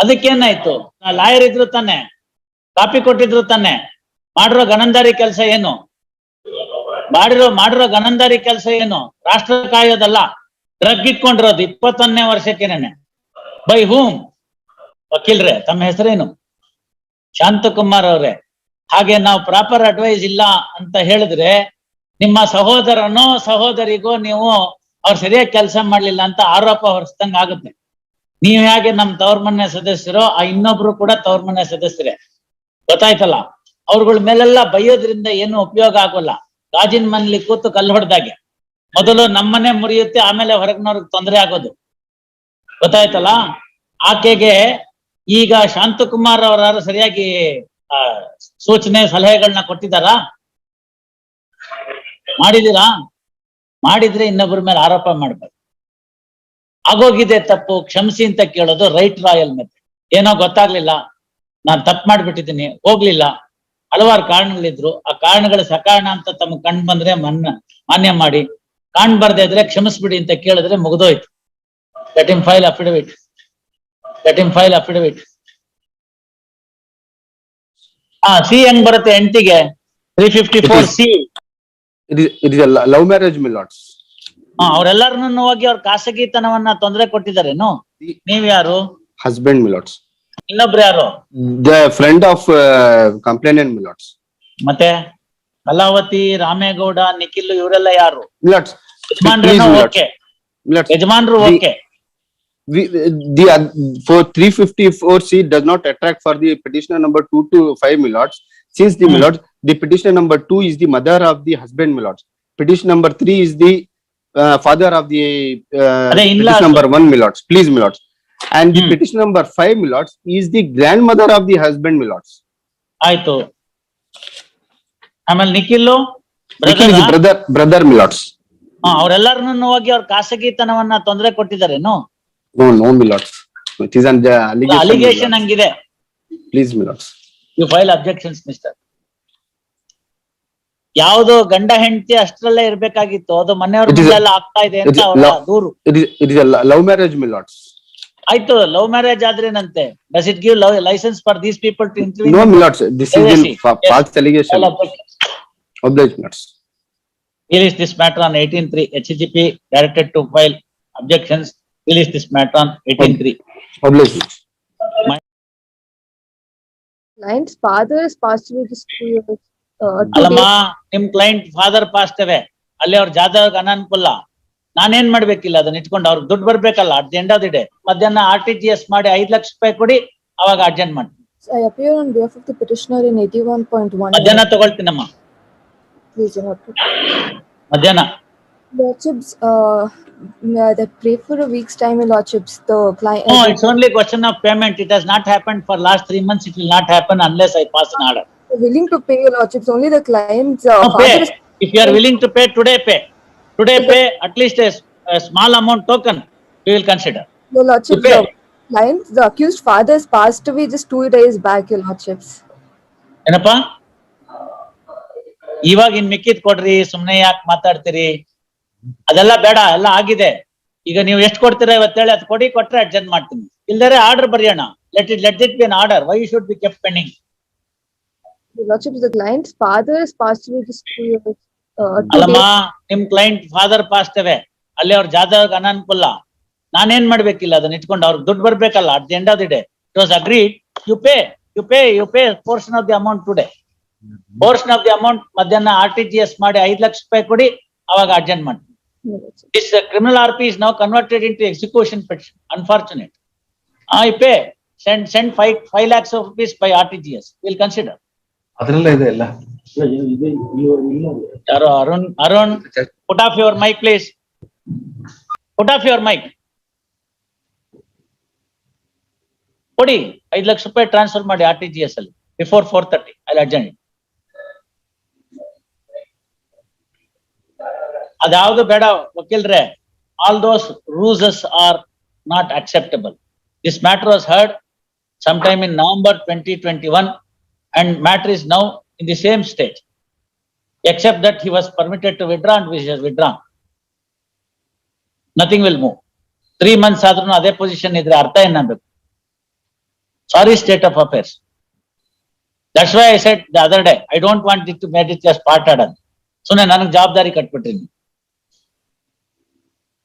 ಅದಕ್ಕೇನಾಯ್ತು? Lawyer ಇದ್ರು ತಾನೆ, copy ಕೊಟ್ಟಿದ್ರು ತಾನೆ, ಮಾಡಿರೋ ಗಣಂದಾರಿ ಕೆಲಸ ಏನು? ಮಾಡಿರೋ ಮಾಡಿರೋ ಗಣಂದಾರಿ ಕೆಲಸ ಏನು? ರಾಷ್ಟ್ರ ಕಾಯೋದಲ್ಲ, ಡ್ರಗ್ ಇಟ್ಕೊಂಡಿರೋದು ಇಪ್ಪತ್ತೊಂದನೇ ವರ್ಷಕ್ಕೇನೆ ಬೈ ಹೂಮ್ ವಕೀಲ್ರೆ, ತಮ್ಮ ಹೆಸರೇನು? ಶಾಂತಕುಮಾರ್ ಅವ್ರೆ. ಹಾಗೆ ನಾವು ಪ್ರಾಪರ್ ಅಡ್ವೈಸ್ ಇಲ್ಲ ಅಂತ ಹೇಳಿದ್ರೆ, ನಿಮ್ಮ ಸಹೋದರನೋ ಸಹೋದರಿಗೋ ನೀವು ಅವ್ರು ಸರಿಯಾಗಿ ಕೆಲಸ ಮಾಡ್ಲಿಲ್ಲ ಅಂತ ಆರೋಪ ಹೊರಿಸ್ದಂಗ ಆಗುತ್ತೆ. ನೀವ್ ಹೇಗೆ ನಮ್ ತವ್ರ ಮನೆ ಸದಸ್ಯರೋ, ಆ ಇನ್ನೊಬ್ರು ಕೂಡ ತವ್ರ ಮನೆ ಸದಸ್ಯರೇ. ಗೊತ್ತಾಯ್ತಲ್ಲ? ಅವ್ರಗಳ ಮೇಲೆಲ್ಲ ಬೈಯೋದ್ರಿಂದ ಏನು ಉಪಯೋಗ ಆಗೋಲ್ಲ. ಗಾಜಿನ ಮನೇಲಿ ಕೂತು ಕಲ್ಲು ಹೊಡೆದಾಗೆ. ಮೊದಲು ನಮ್ಮನೆ ಮುರಿಯುತ್ತೆ, ಆಮೇಲೆ ಹೊರಗಿನವ್ರಿಗೆ ತೊಂದರೆ ಆಗೋದು. ಗೊತ್ತಾಯ್ತಲ್ಲ? ಆಕೆಗೆ ಈಗ ಶಾಂತಕುಮಾರ್ ಅವರಾರು ಸರಿಯಾಗಿ ಸೂಚನೆ ಸಲಹೆಗಳನ್ನ ಕೊಟ್ಟಿದ್ದಾರಾ? ಮಾಡಿದೀರಾ ಮಾಡಿದ್ರೆ ಇನ್ನೊಬ್ಬರ ಮೇಲೆ ಆರೋಪ ಮಾಡ್ಬೇಕು. ಆಗೋಗಿದೆ ತಪ್ಪು, ಕ್ಷಮಿಸಿ ಅಂತ ಕೇಳೋದು ರೈಟ್ ರಾಯಲ್ ಮೆಥಡ್ ಏನೋ ಗೊತ್ತಾಗ್ಲಿಲ್ಲ, ನಾನ್ ತಪ್ಪು ಮಾಡ್ಬಿಟ್ಟಿದ್ದೀನಿ, ಹೋಗ್ಲಿಲ್ಲ. ಹಲವಾರು ಕಾರಣಗಳಿದ್ರು. ಆ ಕಾರಣಗಳ ಸಕಾರಣ ಅಂತ ತಮ್ಗೆ ಕಂಡು ಬಂದ್ರೆ ಮನ್ನ, ಮಾನ್ಯ ಮಾಡಿ. ಕಾಣ್ ಬರ್ದೇ ಇದ್ರೆ ಕ್ಷಮಿಸ್ಬಿಡಿ ಅಂತ ಕೇಳಿದ್ರೆ ಮುಗ್ದೋಯ್ತು. Let him file affidavit let him file affidavit ಹಾ ಸಿ ಹೆಂಗ್ ಬರುತ್ತೆ ಎಂಟಿಗೆ? Three fifty four C love marriage it ಅವರೆಲ್ಲರನ್ನು ಹೋಗಿ ಅವ್ರ ಖಾಸಗಿತನವನ್ನ ತೊಂದರೆ ಕೊಟ್ಟಿದ್ದಾರೇನು? ನೀವ್ ಯಾರು? ಹಸ್ಬೆಂಡ್ ಮಿಲೋಟ್ಸ್ ಇನ್ನೊಬ್ರು ಯಾರು? The friend of complainant milords ಮತ್ತೆ ಕಲಾವತಿ ರಾಮೇಗೌಡ ನಿಖಿಲ್ ಇವರೆಲ್ಲ ಯಾರು? ಮಿಲೋಟ್ಸ್ ಯಜಮಾನ್ರು okay. The four three fifty four C does not attract for the petitioner number two to five milords since the milords the petitioner number two is the mother of the husband milords petition number three is the father of the number one milords please milords and the petition number five milords is the grand mother of the husband milords ಆಯ್ತು. ಆಮೇಲೆ Nikhil Nikhil brother brother milords ಅವರೆಲ್ಲರನ್ನು ಹೋಗಿ ಅವ್ರ ಖಾಸಗಿತನವನ್ನ ತೊಂದರೆ ಕೊಟ್ಟಿದ್ದಾರೇನು no no milords it is an allegation ಹಂಗಿದೆ. Please milords you file objections mister ಯಾವ್ದೋ ಗಂಡ ಹೆಂಡತಿ ಅಷ್ಟರಲ್ಲೇ ಇರ್ಬೇಕಾಗಿತ್ತು. ಅದು ಮನೆಯವ್ರ ಆಗ್ತಾ ಇದೆ ಅಂತ ದೂರು. ಲವ್ ಮ್ಯಾರೇಜ್ ಮಿಲಾಟ್ಸ್ ಆಯ್ತು love marriage ಆದ್ರೇನಂತೆ does it give love license for these people to interview no milords this is in false allegation oblige milords this matter on 183 HGP directed to file objections release this matter on 183 oblige milords fathers father to ಅಮ್ಮ ನಿಮ್ client father ಪಾಸ್ಟವೆ ಅಲ್ಲಿ ಅವ್ರ ಜಾದಾಗ ಅನಾನುಕೂಲ. ನಾನೇನ್ ಮಾಡ್ಬೇಕಿಲ್ಲ ಅದನ್ನ ಇಟ್ಕೊಂಡು ಅವ್ರಿಗೆ ದುಡ್ಡು ಬರ್ಬೇಕಲ್ಲ ಅರ್ಜೆಂಟ್ ಆದ್ರೆ ಮಧ್ಯಾಹ್ನ ಆರ್ ಟಿಜಿಎಸ್ ಮಾಡಿ ಐದ್ ಲಕ್ಷ ರೂಪಾಯಿ ಕೊಡಿ ಅವಾಗ ಅರ್ಜೆಂಟ್ ಮಾಡಿ ಅಪಿಯವನ್ ಪಿಟಿಷನರಿನ್ ಎಯ್ಟಿ ಒನ್ ಪಾಯಿಂಟ್ ಜನ ತಗೊಳ್ತೀನಮ್ಮ. ಮಧ್ಯಾಹ್ನ. ವಾಚಿಪ್ಸ್ ಆ they three weeks time only payment it has not happened for last three months it happen unless I pass ನಾಡ Willing to pay, Your Lordships, only the client's, uh, No, father pay. If you are willing to pay, today pay. Today pay at least a, s- a small amount token, we will consider. Your Lordships, pay. the clients, the accused father has passed away just two days back, Your Lordships. ಏನಪ್ಪಾ ಇವಾಗ ಇನ್ ಮಿಕ್ಕಿದ್ ಕೊಡ್ರಿ ಸುಮ್ನೆ ಯಾಕೆ ಮಾತಾಡ್ತೀರಿ ಅದೆಲ್ಲ ಬೇಡ ಎಲ್ಲ ಆಗಿದೆ ಈಗ ನೀವು ಎಷ್ಟು ಕೊಡ್ತೀರಾ ಇವತ್ತೇಳಿ ಅದು ಕೊಡಿ ಕೊಟ್ರೆ ಅಡ್ಜಸ್ಟ್ ಮಾಡ್ತೀನಿ ಇಲ್ದರೆ ಆರ್ಡರ್ ಬರೆಯೋಣ let it let it be an order why should be kept pending Lordships, the client's father has passed away just two years. Uh, two ಅಲ್ಲಮ್ಮ days. ನಿಮ್ ಕ್ಲೈಂಟ್ ಫಾದರ್ ಪಾಸ್ತವೆ ಅಲ್ಲಿ ಅವ್ರ ಜಾದವ್ ಅನನುಕೂಲ ನಾನೇನ್ ಮಾಡ್ಬೇಕಿಲ್ಲ ಅದನ್ನ ಇಟ್ಕೊಂಡು ಅವ್ರಿಗೆ ದುಡ್ಡು ಬರ್ಬೇಕಲ್ಲ at the end of the day it was agreed you pay you pay you pay portion of the amount today portion of the amount ಮಧ್ಯಾಹ್ನ ಆರ್ ಟಿ ಜಿ ಎಸ್ ಮಾಡಿ ಐದ್ ಲಕ್ಷ ರೂಪಾಯಿ ಕೊಡಿ ಅವಾಗ urgent Lordship. This criminal R P is now converted into execution petition unfortunate I pay send send five five lakhs of rupees by R T G S will consider ಅದ್ರಲ್ಲೇ ಇದೆ ಎಲ್ಲ. ಯಾರೋ? Arun Arun put off your mike please put off your mike ಕೊಡಿ ಐದು ಲಕ್ಷ ರೂಪಾಯಿ transfer ಮಾಡಿ R T G S ಅಲ್ಲಿ. Before four thirty ಅಲ್ಲಿ ಅರ್ಜೆಂಟ್ ಅದ್ಯಾವ್ದು ಬೇಡ ವಕೀಲ್ರೆ. All those ruses are not acceptable this matter was heard sometime in November twenty twenty-one. And matter is now in the same stage. Except that he was permitted to withdraw and which has withdrawn. Nothing will move. Three months ಆದ್ರೂ ಅದೇ position ಇದ್ರೆ ಅರ್ಥ ಏನಾಗ್ಬೇಕು Sorry state of affairs. That's why I said the other day, I don't want it to make it just part ಆಡೋದು. ಸುಮ್ನೆ ನನಗ್ ಜವಾಬ್ದಾರಿ ಕಟ್ಬಿಟ್ರಿ ನೀವು.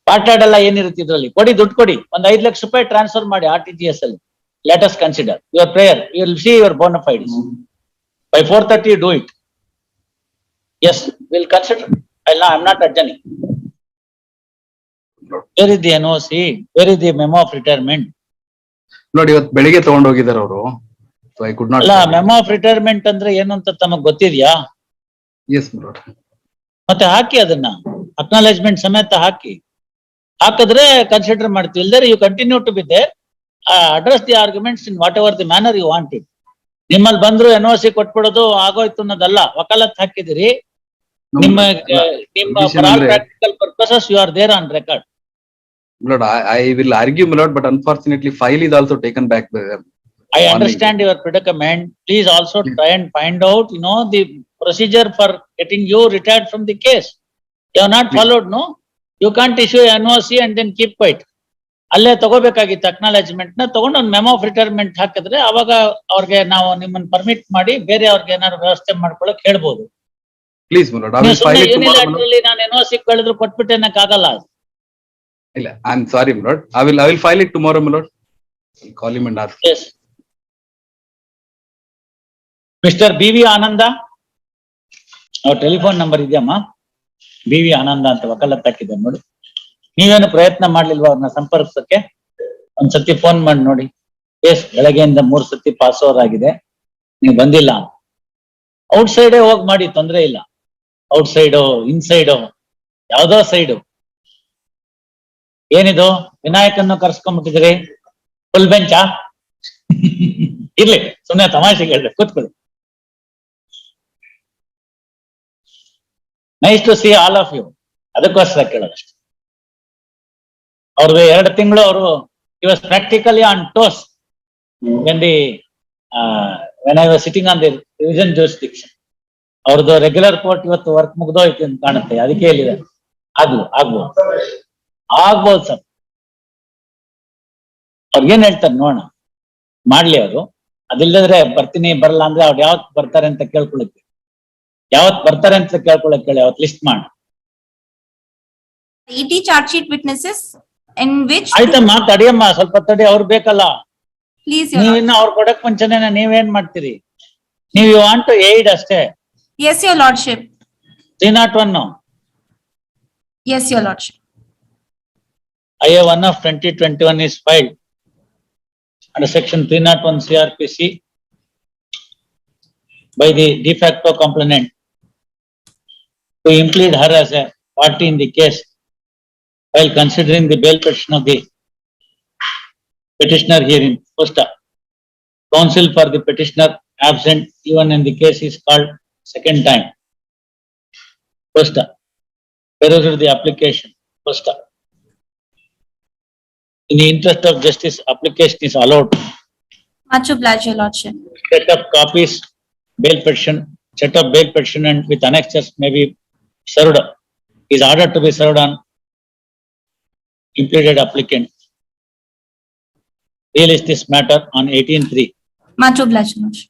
ಪಾರ್ಟ್ ಆಡಲ್ಲ ಏನಿರುತ್ತೆ ಇದ್ರಲ್ಲಿ ಕೊಡಿ ದುಡ್ಡು ಕೊಡಿ ಒಂದ್ ಐದ್ ಲಕ್ಷ ರೂಪಾಯಿ ಟ್ರಾನ್ಸ್ಫರ್ ಮಾಡಿ ಆರ್ ಟಿ ಜಿ ಎಸ್ ಅಲ್ಲಿ as consider your prayer you will see your bona fide by four thirty do it as will consider I I am not ಅಡ್ಜನಿ where is the N O C where is the memo of retirement ನೋಡಿ ಇವತ್ತು ಬೆಳಿಗ್ಗೆ ತಗೊಂಡ್ ಹೋಗಿದ್ದಾರೆ ಅವರು. So I could not ಅಲ್ಲ memo of retirement ಅಂದ್ರೆ ಏನು ಅಂತ ತಮಗ್ ಗೊತ್ತಿದ್ಯಾ? ಎಸ್ ಮತ್ತೆ ಹಾಕಿ ಅದನ್ನ. ಅಕ್ನಾಲೇಜ್ಮೆಂಟ್ ಸಮೇತ ಹಾಕಿ. ಹಾಕಿದ್ರೆ ಕನ್ಸಿಡರ್ ಮಾಡ್ತೀವಿ. ಇಲ್ದರೆ you continue to be there address the arguments in whatever the manner you want it ನಿಮ್ಮಲ್ಲಿ ಬಂದ್ರು ಎನ್ ಸಿ ಕೊಟ್ಬಿಡೋದು ಆಗೋಯ್ತು ಅನ್ನೋದಲ್ಲ ವಕಾಲತ್ ಹಾಕಿದಿರಿ ನಿಮ್ಮ ನಿಮ್ಮ practical purposes you are there on record milord I will argue milord but unfortunately file is also taken back by them. I understand your predicament. Please also try and find out, you know, the procedure for getting you retired from the case. You have not Please. followed, no? You can't issue NOC and then keep quiet. ಅಲ್ಲೇ ತಗೋಬೇಕಾಗಿತ್ತು ಅಕ್ನಾಲಜ್ಮೆಂಟ್ನ ತಗೊಂಡು ಒಂದು memo of retirement ಹಾಕಿದ್ರೆ ಅವಾಗ ಅವ್ರಿಗೆ ನಾವು ನಿಮ್ಮನ್ನ permit ಮಾಡಿ ಬೇರೆ ಅವ್ರಿಗೆ ಏನಾದ್ರು ವ್ಯವಸ್ಥೆ ಮಾಡ್ಕೊಳಕ್ ಹೇಳ್ಬೋದು. ಪ್ಲೀಸ್ ನಾನು ಎನ್ ಸಿ ಕಳೆದ್ರು ಕೊಟ್ಬಿಟ್ಟೆ ಆಗಲ್ಲ? ಇಲ್ಲ, I am sorry I I will I will file it tomorrow I'll call him and ask. Yes mister B V Anand ಅವ್ರ ಟೆಲಿಫೋನ್ ನಂಬರ್ ಇದೆಯಮ್ಮ ಬಿ ವಿ ಆನಂದ ಅಂತ ವಕಾಲತ್ ಹಾಕಿದ್ದಾರೆ ನೋಡಿ. ನೀವೇನು ಪ್ರಯತ್ನ ಮಾಡ್ಲಿಲ್ವಾ ಅವ್ರನ್ನ ಸಂಪರ್ಕಿಸಕ್ಕೆ ಒಂದ್ಸತಿ ಫೋನ್ ಮಾಡಿ ನೋಡಿ. ಎಸ್ ಬೆಳಗ್ಗೆಯಿಂದ ಮೂರ್ ಸತಿ ಪಾಸ್ ಓವರ್ ಆಗಿದೆ. ನೀವು ಬಂದಿಲ್ಲ. ಔಟ್ ಸೈಡೇ ಹೋಗಿ ಮಾಡಿ, ತೊಂದ್ರೆ ಇಲ್ಲ. ಔಟ್ ಸೈಡು ಇನ್ಸೈಡು ಯಾವ್ದೋ ಸೈಡು ಏನಿದು? ವಿನಾಯಕನ್ನು ಕರ್ಸ್ಕೊಂಡ್ಬಿಟ್ಟಿದ್ರಿ ಫುಲ್ ಬೆಂಚಾ ಇರ್ಲಿ ಸುಮ್ಮನೆ ತಮಾಷೆ ಕೇಳಿದೆ, ಕೂತ್ಕೊಳ್ಳಿ. Nice to see all of you ಅದಕ್ಕೋಸ್ಕರ ಕೇಳೋದಷ್ಟೇ. ಅವ್ರದ್ದು ಎರಡು ತಿಂಗಳು ಅವರು was practically on toes when the when I was sitting on the revision decision ಅವ್ರದ್ದು ರೆಗ್ಯುಲರ್ ಕೋರ್ಟ್ ಇವತ್ತು ವರ್ಕ್ ಮುಗ್ದೋಯ್ತು ಅಂತ ಕಾಣುತ್ತೆ ಅದಕ್ಕೆ ಹೇಳಿದೆ. ಆಗ್ಲು ಆಗ್ಬೋದು. ಆಗ್ಬೋದು ಸರ್. ಅವ್ರಿಗೇನ್ ಏನ್ ಹೇಳ್ತಾರೆ ನೋಡೋಣ. ಮಾಡ್ಲಿ ಅವರು. ಅದಿಲ್ಲದ್ರೆ ಬರ್ತೀನಿ ಬರಲ್ಲ ಅಂದ್ರೆ ಅವ್ರು ಯಾವತ್ ಬರ್ತಾರೆ ಅಂತ ಕೇಳ್ಕೊಳಕ್ಕೆ ಯಾವತ್ ಬರ್ತಾರೆ ಅಂತ ಕೇಳ್ಕೊಳಕ್ಕೆ ಹೇಳಿ ಅವತ್ ಲಿಸ್ಟ್ ಮಾಡಿ. ಇಟಿ ಚಾರ್ಜ್ ಶೀಟ್ witnesses ತಡಿಯಮ್ಮ ಸ್ವಲ್ಪ ತಡಿ ಅವ್ರು ಬೇಕಲ್ಲ. ಪ್ಲೀಸ್ ನೀವಿನ್ನ ಅವ್ರು ಕೊಡಕ್ ಮುಂಚೆನೆ ನೀವೇನ್ ಮಾಡ್ತೀರಿ? ನೀವ್ ಯು ವಾಂಟ್ ಅಷ್ಟೇ. Yes your I one twenty twenty one is file and section three implead her as a party in the case while considering the bail petition of the petitioner herein. First, counsel for the petitioner absent even in the case is called second time. First, perused the application. First, in the interest of justice, application is allowed. Much obliged, your lordship. Set of copies, bail petition, set of bail petition and with annexures may be served, is ordered to be served on impleaded applicant. Release this matter on eighteen three. Much obliged, your.